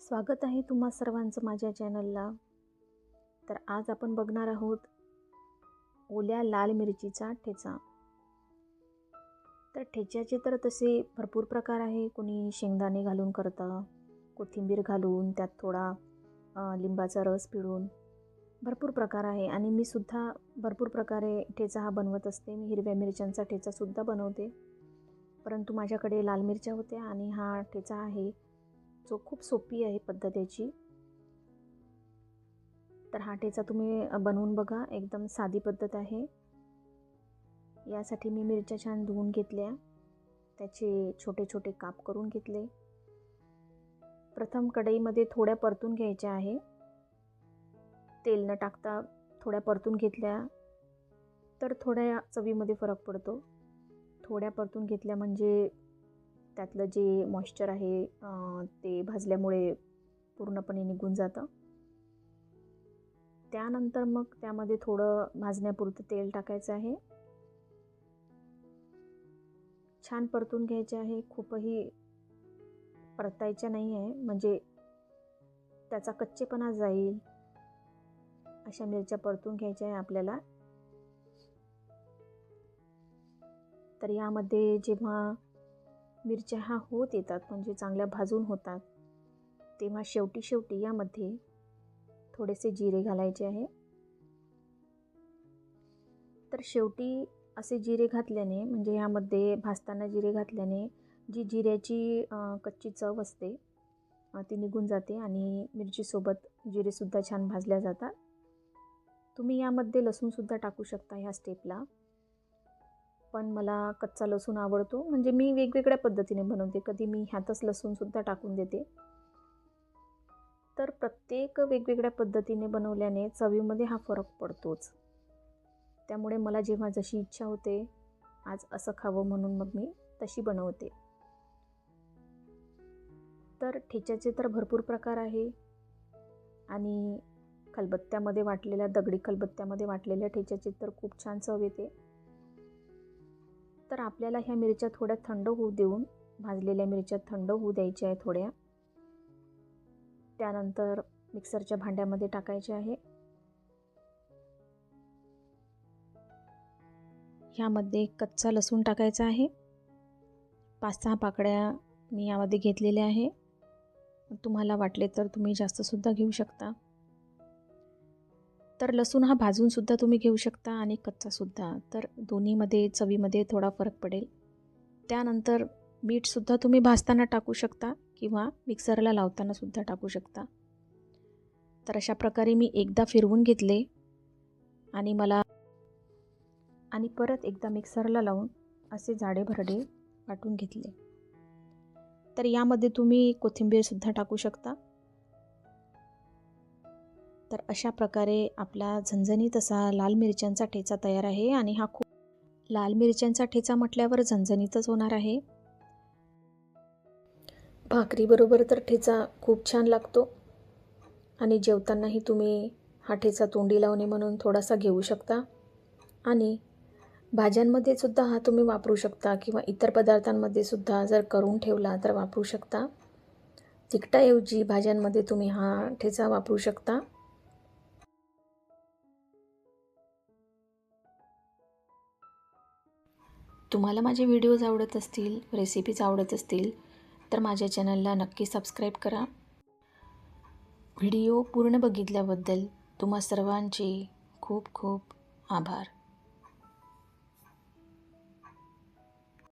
स्वागत आहे तुम्हा सर्वांचं माझ्या चॅनलला. तर आज आपण बघणार आहोत ओल्या लाल मिरचीचा ठेचा. तर ठेच्याचे तर तसे भरपूर प्रकार आहे. कोणी शेंगदाणे घालून करतं कोथिंबीर घालून त्यात थोडा लिंबाचा रस पिळून. भरपूर प्रकार आहे आणि मी सुद्धा भरपूर प्रकारे ठेचा हा बनवत असते. मी हिरव्या मिरच्यांचा ठेचासुद्धा बनवते. परंतु माझ्याकडे लाल मिरच्या होत्या आणि हा ठेचा आहे. जो खूप सोपी आहे पद्धतीची. तर हा ठेचा तुम्ही बनवून बघा. एकदम साधी पद्धत आहे. यासाठी मी मिरच्या छान धुवून घेतल्या. त्याचे छोटे छोटे काप करून घेतले. प्रथम कढईमध्ये थोड्या परतून घ्यायच्या आहे. तेल न टाकता थोड्या परतून घेतल्या तर थोड्या चवीमध्ये फरक पडतो. थोड्या परतून घेतल्या म्हणजे त्यातलं जे मॉइश्चर आहे ते भाजल्यामुळे पूर्णपणे निघून जातं. त्यानंतर मग त्यामध्ये थोडं भाजण्यापुरतं तेल टाकायचं आहे. छान परतून घ्यायचे आहे. खूपही परतायच्या नाही आहे म्हणजे त्याचा कच्चेपणा जाईल. अशा मिरच्या परतून घ्यायच्या आहे आपल्याला. तर यामध्ये जेव्हा मिरच्या हा होत येतात म्हणजे चांगल्या भाजून होतात तेव्हा शेवटी शेवटी यामध्ये थोडेसे जिरे घालायचे आहे. तर शेवटी असे जिरे घातल्याने म्हणजे यामध्ये भाजताना जिरे घातल्याने जी जिऱ्याची कच्ची चव असते ती निघून जाते आणि मिरचीसोबत जिरेसुद्धा छान भाजल्या जातात. तुम्ही यामध्ये लसूणसुद्धा टाकू शकता ह्या स्टेपला पण मला कच्चा लसूण आवडतो. म्हणजे मी वेगवेगळ्या पद्धतीने बनवते. कधी मी ह्यातच लसूणसुद्धा टाकून देते. तर प्रत्येक वेगवेगळ्या पद्धतीने बनवल्याने चवीमध्ये हा फरक पडतोच. त्यामुळे मला जेव्हा जशी इच्छा होते आज असं खावं म्हणून मग मी तशी बनवते. तर ठेच्याचे तर भरपूर प्रकार आहे. आणि खलबत्त्यामध्ये वाटलेल्या दगडी खलबत्त्यामध्ये वाटलेल्या ठेच्याची तर खूप छान चव येते. तर आपल्याला ह्या मिरच्या थोड्या थंड होऊ देऊन भाजलेल्या मिरच्या थंड होऊ द्यायच्या आहे थोड्या. त्यानंतर मिक्सरच्या भांड्यामध्ये टाकायचे आहे. ह्यामध्ये कच्चा लसूण टाकायचा आहे. पाच सहा पाकळ्या मी यामध्ये घेतलेल्या आहे. तुम्हाला वाटले तर तुम्ही जास्तसुद्धा घेऊ शकता. तर लसूण हा भाजूनसुद्धा तुम्ही घेऊ शकता आणि कच्चासुद्धा. तर दोन्हीमध्ये चवीमध्ये थोडा फरक पडेल. त्यानंतर मीठसुद्धा तुम्ही भाजताना टाकू शकता किंवा मिक्सरला लावतानासुद्धा टाकू शकता. तर अशा प्रकारे मी एकदा फिरवून घेतले आणि मला आणि परत एकदा मिक्सरला लावून असे जाडे भरडे वाटून घेतले. तर यामध्ये तुम्ही कोथिंबीरसुद्धा टाकू शकता. तर अशा प्रकारे आपला झणझणीत असा लाल मिरच्यांचा ठेचा तयार आहे आणि हा खूप लाल मिरच्यांचा ठेचा म्हटल्यावर झणझणीतच होणार आहे. भाकरीबरोबर तर ठेचा खूप छान लागतो आणि जेवतानाही तुम्ही हा ठेचा तोंडी लावणे म्हणून थोडासा घेऊ शकता. आणि भाज्यांमध्ये सुद्धा हा तुम्ही वापरू शकता किंवा इतर पदार्थांमध्ये सुद्धा जर करून ठेवला तर वापरू शकता. तिखटाऐवजी भाज्यांमध्ये तुम्ही हा ठेचा वापरू शकता. तुम्हाला माझे व्हिडिओज आवडत असतील रेसिपीज आवडत असतील तर माझ्या चॅनलला नक्की सबस्क्राईब करा. व्हिडिओ पूर्ण बघितल्याबद्दल तुम्हा सर्वांचे खूप खूप आभार.